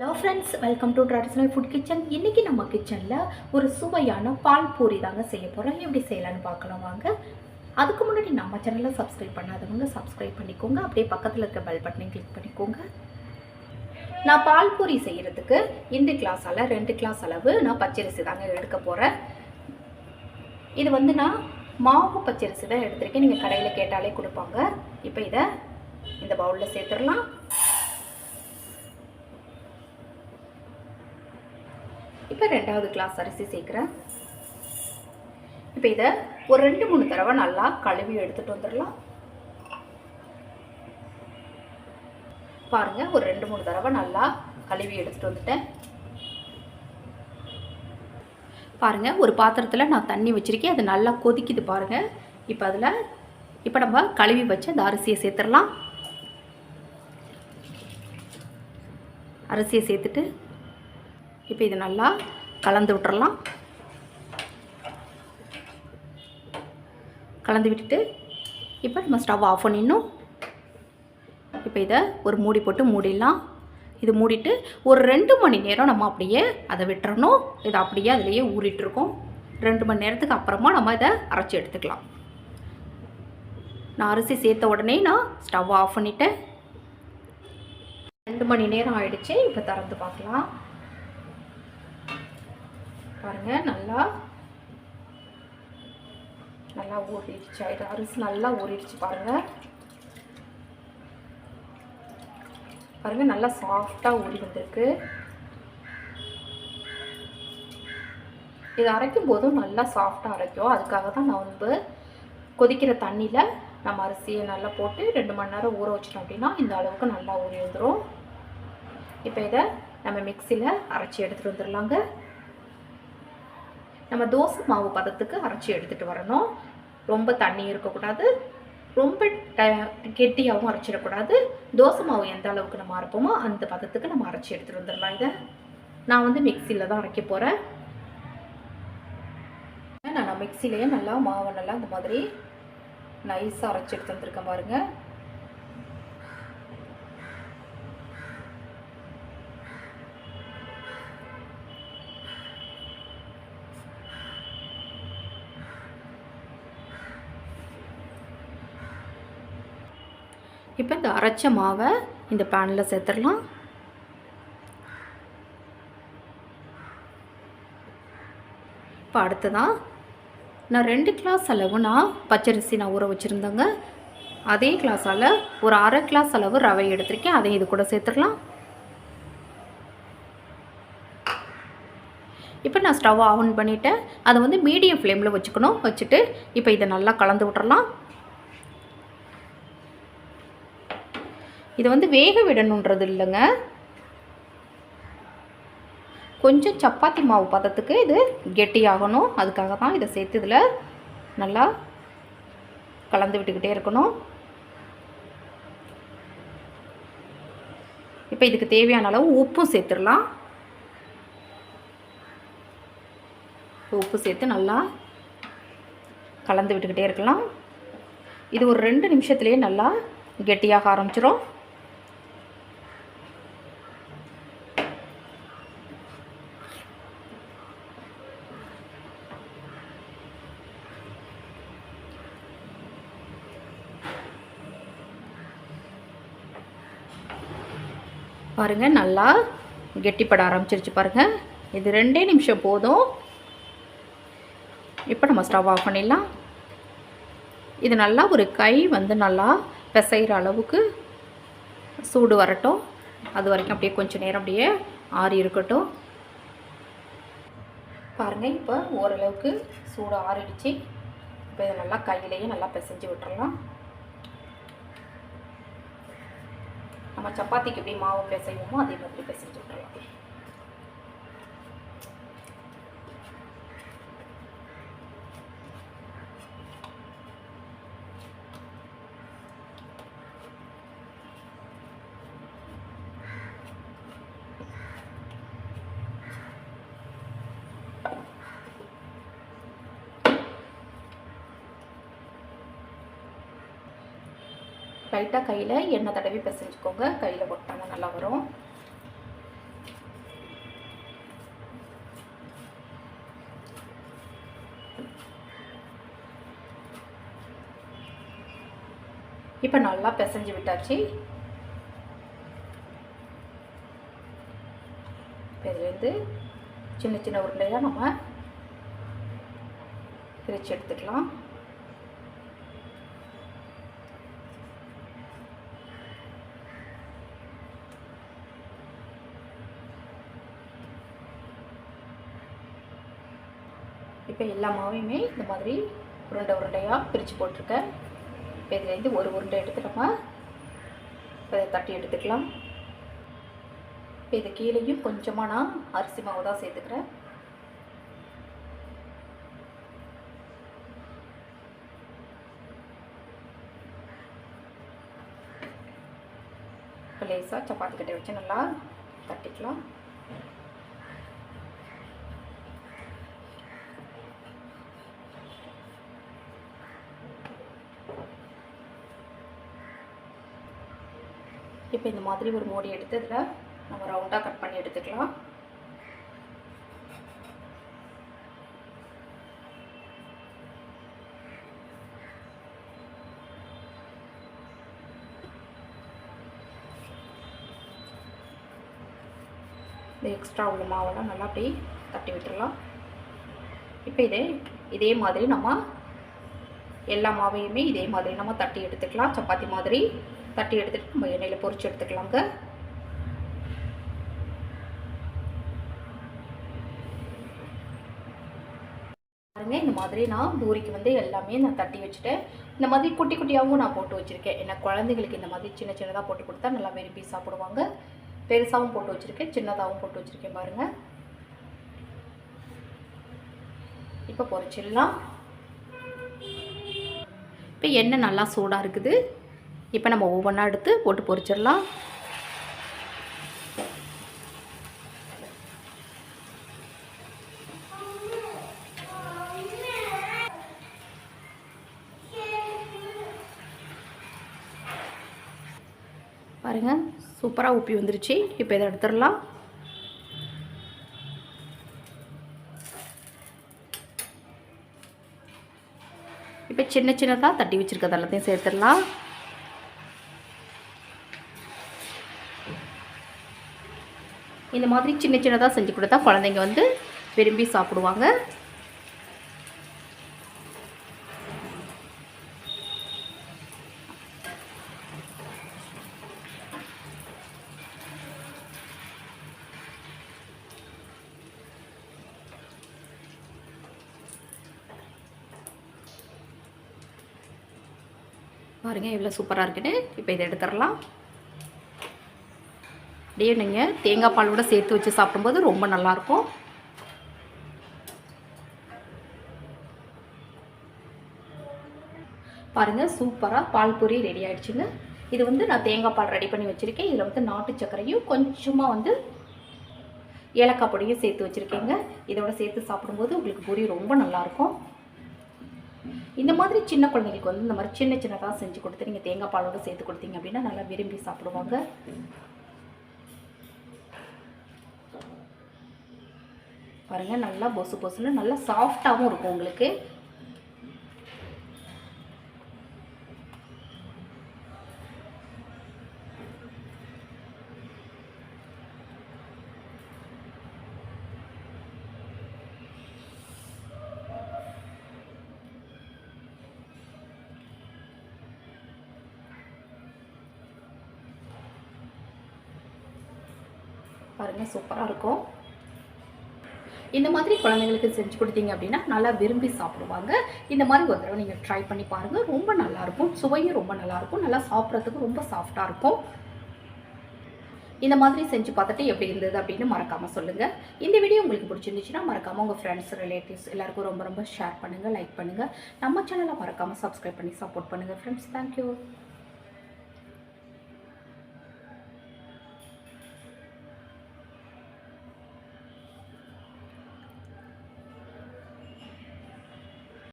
Hello friends welcome to traditional food kitchen இன்றைக்கி நம்ம கிச்சனில் ஒரு சுவையான பால் பூரி தாங்க செய்ய போகிறோம் எப்படி செய்யலான்னு பார்க்கலாம் வாங்க. அதுக்கு முன்னாடி நம்ம சேனலை சப்ஸ்கிரைப் பண்ணாதவங்க சப்ஸ்கிரைப் பண்ணிக்கோங்க. அப்படியே பக்கத்தில் இருக்க பெல் பட்டனை கிளிக் பண்ணிக்கோங்க. நான் பால் பூரி செய்கிறதுக்கு இந்த கிளாஸால் ரெண்டு கிளாஸ் அளவு நான் பச்சரிசி தாங்க எடுக்க போகிறேன் இது வந்து நான் மாவு பச்சரிசி தான் எடுத்திருக்கேன். நீங்கள் கடையில் கேட்டாலே கொடுப்பாங்க. இப்போ இதை இந்த பவுலில் சேர்த்துடலாம். இப்போ ரெண்டாவது கிளாஸ் அரிசி சேர்க்குறேன். இப்போ இதை ஒரு ரெண்டு மூணு தடவை நல்லா கழுவி எடுத்துகிட்டு வந்துடலாம். பாருங்கள் ஒரு ரெண்டு மூணு தடவை நல்லா கழுவி எடுத்துகிட்டு வந்துட்டேன். பாருங்கள் ஒரு பாத்திரத்தில் நான் தண்ணி வச்சுருக்கேன் அது நல்லா கொதிக்குது பாருங்கள் இப்போ அதில் இப்போ நம்ம கழுவி வச்சு அந்த அரிசியை சேர்த்துடலாம். அரிசியை சேர்த்துட்டு இப்போ இது நல்லா கலந்து விட்டுறலாம். கலந்து விட்டுட்டு இப்போ நம்ம ஸ்டவ் ஆஃப் பண்ணிடணும். இப்போ இதை ஒரு மூடி போட்டு மூடிடலாம். இது மூடிட்டு ஒரு ரெண்டு மணி நேரம் நம்ம அப்படியே அதை விட்டுறணும். இது அப்படியே அதுலேயே ஊறிட்டுருக்கோம். ரெண்டு மணி நேரத்துக்கு அப்புறமா நம்ம இதை அரைச்சி எடுத்துக்கலாம். நான் அரிசி சேர்த்த உடனே நான் ஸ்டவ் ஆஃப் பண்ணிட்டேன். ரெண்டு மணி நேரம் ஆயிடுச்சு. இப்போ திறந்து பார்க்கலாம். பாருங்கள் நல்லா நல்லா ஊறிடுச்சு. ஆயிடு அரிசி நல்லா ஊறிடுச்சு பாருங்கள் பாருங்கள் நல்லா சாஃப்டாக ஊறி வந்திருக்கு. இது அரைக்கும் போதும் நல்லா சாஃப்டாக அரைக்கும். அதுக்காக தான் நான் வந்து கொதிக்கிற தண்ணியில் நம்ம அரிசியை நல்லா போட்டு ரெண்டு மணி நேரம் ஊற வச்சிட்டோம் அப்படின்னா இந்த அளவுக்கு நல்லா ஊறி வந்துடும் இப்போ இதை நம்ம மிக்சியில் அரைச்சி எடுத்துகிட்டு வந்துடலாங்க நம்ம தோசை மாவு பதத்துக்கு அரைச்சி எடுத்துகிட்டு வரணும். ரொம்ப தண்ணி இருக்கக்கூடாது. ரொம்ப ட கெட்டியாகவும் அரைச்சிடக்கூடாது. தோசை மாவு எந்த அளவுக்கு நம்ம அரைப்போமோ அந்த பதத்துக்கு நம்ம அரைச்சி எடுத்துகிட்டு வந்துடலாம் இதை. நான் வந்து மிக்சியில் தான் அரைக்க போகிறேன் நான் மிக்சிலேயே நல்லா மாவை நல்லா இந்த மாதிரி நைஸாக அரைச்சி எடுத்து வந்திருக்கேன் பாருங்கள் இப்போ இந்த அரைச்ச மாவை இந்த பேனில் சேர்த்துடலாம். இப்போ அடுத்ததான் நான் ரெண்டு கிளாஸ் அளவு நான் பச்சரிசி நான் ஊற வச்சுருந்தேங்க. அதே கிளாஸால் ஒரு அரை கிளாஸ் அளவு ரவை எடுத்திருக்கேன். அதையும் இது கூட சேர்த்துடலாம். இப்போ நான் ஸ்டவ் ஆன் பண்ணிவிட்டேன் அதை வந்து மீடியம் ஃப்ளேமில் வச்சுக்கணும். வச்சுட்டு இப்போ இதை நல்லா கலந்து விட்டுறலாம். இது வந்து வேக விடணுன்றது இல்லைங்க. கொஞ்சம் சப்பாத்தி மாவு பதத்துக்கு இது கெட்டியாகணும். அதுக்காக தான் இதை சேர்த்து இதில் நல்லா கலந்து விட்டுக்கிட்டே இருக்கணும். இப்போ இதுக்கு தேவையான அளவு உப்பும் சேர்த்துடலாம். உப்பு சேர்த்து நல்லா கலந்து விட்டுக்கிட்டே இருக்கலாம். இது ஒரு ரெண்டு நிமிஷத்துலேயே நல்லா கெட்டியாக ஆரம்பிச்சிடும் பாருங்கள் நல்லா கெட்டிப்பட ஆரம்பிச்சிருச்சு பாருங்கள் இது ரெண்டே நிமிஷம் போதும். இப்போ நம்ம ஸ்டவ் ஆஃப் பண்ணிடலாம். இது நல்லா ஒரு கை வந்து நல்லா பிசைகிற அளவுக்கு சூடு வரட்டும். அது வரைக்கும் அப்படியே கொஞ்சம் நேரம் அப்படியே ஆறி இருக்கட்டும். பாருங்கள் இப்போ ஓரளவுக்கு சூடு ஆறிடுச்சு. இப்போ இதை நல்லா கையிலேயே நல்லா பிசைஞ்சு விட்டுறலாம். நம்ம சப்பாத்திக்கு எப்படி மாவு பிசைவோமோ அதே மாதிரி பிசைஞ்சு விட்டுறலாம் லைட்டாக கையில் எண்ணெய் தடவி பிசைஞ்சுக்கோங்க. கையில் ஒட்டாமல் நல்லா வரும். இப்போ நல்லா பிசைஞ்சு விட்டாச்சு. இதுலேருந்து சின்ன சின்ன உருண்டையாக நம்ம பிரித்து எடுத்துக்கலாம். இப்போ எல்லா மாவையுமே இந்த மாதிரி உருண்டை உருண்டையாக பிரித்து போட்டிருக்கேன் இப்போ இதுலேருந்து ஒரு உருண்டை எடுத்து நம்ம இப்போ இதை தட்டி எடுத்துக்கலாம். இப்போ இது கீழேயும் கொஞ்சமாக நான் அரிசி மாவு தான் சேர்த்துக்கிறேன். லேசாக சப்பாத்தி கட்டை வச்சு நல்லா தட்டிக்கலாம். இப்போ இந்த மாதிரி ஒரு மூடி எடுத்து இதில் நம்ம ரவுண்டாக கட் பண்ணி எடுத்துக்கலாம். இந்த எக்ஸ்ட்ரா உள்ள மாவெல்லாம் நல்லா அப்படியே தட்டி விட்டுடலாம் இப்போ இதே இதே மாதிரி நம்ம எல்லா மாவையுமே இதே மாதிரி நம்ம தட்டி எடுத்துக்கலாம். சப்பாத்தி மாதிரி. தட்டி எடுத்துட்டு நம்ம எண்ணெயில் பொறிச்சு எடுத்துக்கலாங்க. பாருங்க இந்த மாதிரி நான் பூரிக்கு வந்து எல்லாமே நான் தட்டி வச்சுட்டேன். இந்த மாதிரி குட்டி குட்டியாகவும் நான் போட்டு வச்சுருக்கேன். ஏன்னா குழந்தைங்களுக்கு இந்த மாதிரி சின்ன சின்னதாக போட்டு கொடுத்தா நல்லா விரும்பி சாப்பிடுவாங்க. பெருசாகவும் போட்டு வச்சுருக்கேன் சின்னதாகவும் போட்டு வச்சுருக்கேன் பாருங்கள் இப்போ பொறிச்சிடலாம் இப்போ எண்ணெய் நல்லா சூடாக இருக்குது. இப்போ நம்ம ஒவ்வொன்றா எடுத்து போட்டு பொரிச்சிடலாம். பாருங்கள் சூப்பராக உப்பி வந்துருச்சு. இப்போ இதை எடுத்துடலாம். இப்போ சின்ன சின்னதாக தட்டி வச்சுருக்கிறது எல்லாத்தையும் சேர்த்துடலாம். இந்த மாதிரி சின்ன சின்னதாக செஞ்சு கொடுத்தா குழந்தைங்க வந்து விரும்பி சாப்பிடுவாங்க. பாருங்கள் எவ்வளோ சூப்பராக இருக்குன்னு. இப்போ இதை எடுத்துடலாம். அப்படியே நீங்கள் தேங்காய் பாலோட சேர்த்து வச்சு சாப்பிடும்போது ரொம்ப நல்லாயிருக்கும். பாருங்கள் சூப்பராக பால் பூரி ரெடி ஆகிடுச்சுன்னு இது வந்து நான் தேங்காய் பால் ரெடி பண்ணி வச்சுருக்கேன். இதில் வந்து நாட்டு சர்க்கரையும் கொஞ்சமாக வந்து ஏலக்காய் பொடியும் சேர்த்து வச்சுருக்கேங்க. இதோட சேர்த்து சாப்பிடும்போது உங்களுக்கு பூரி ரொம்ப நல்லாயிருக்கும். இந்த மாதிரி சின்ன குழந்தைங்களுக்கு வந்து இந்த மாதிரி சின்ன சின்னதாக செஞ்சு கொடுத்து நீங்கள் தேங்காய் பாலோடு சேர்த்து கொடுத்தீங்க அப்படின்னா நல்லா விரும்பி சாப்பிடுவாங்க. பாருங்கள் நல்லா பொசு பொசுன்னு நல்லா சாஃப்டாகவும் இருக்கும் உங்களுக்கு. பாருங்கள் சூப்பராக இருக்கும். இந்த மாதிரி குழந்தைங்களுக்கு செஞ்சு கொடுத்தீங்க அப்படின்னா நல்லா விரும்பி சாப்பிடுவாங்க. இந்த மாதிரி ஒரு தடவை நீங்கள் ட்ரை பண்ணி பாருங்கள் ரொம்ப நல்லாயிருக்கும் சுவையும் ரொம்ப நல்லாயிருக்கும் நல்லா சாப்பிட்றதுக்கு ரொம்ப சாஃப்டாக இருக்கும். இந்த மாதிரி செஞ்சு பார்த்துட்டு எப்படி இருந்தது அப்படின்னு மறக்காமல் சொல்லுங்கள் இந்த வீடியோ உங்களுக்கு பிடிச்சிருந்துச்சுன்னா மறக்காமல் உங்கள் ஃப்ரெண்ட்ஸ் ரிலேட்டிவ்ஸ் எல்லாருக்கும் ரொம்ப ரொம்ப ஷேர் பண்ணுங்கள் லைக் பண்ணுங்கள் நம்ம சேனலை மறக்காமல் சப்ஸ்கிரைப் பண்ணி சப்போர்ட் பண்ணுங்கள் ஃப்ரெண்ட்ஸ் தேங்க்யூ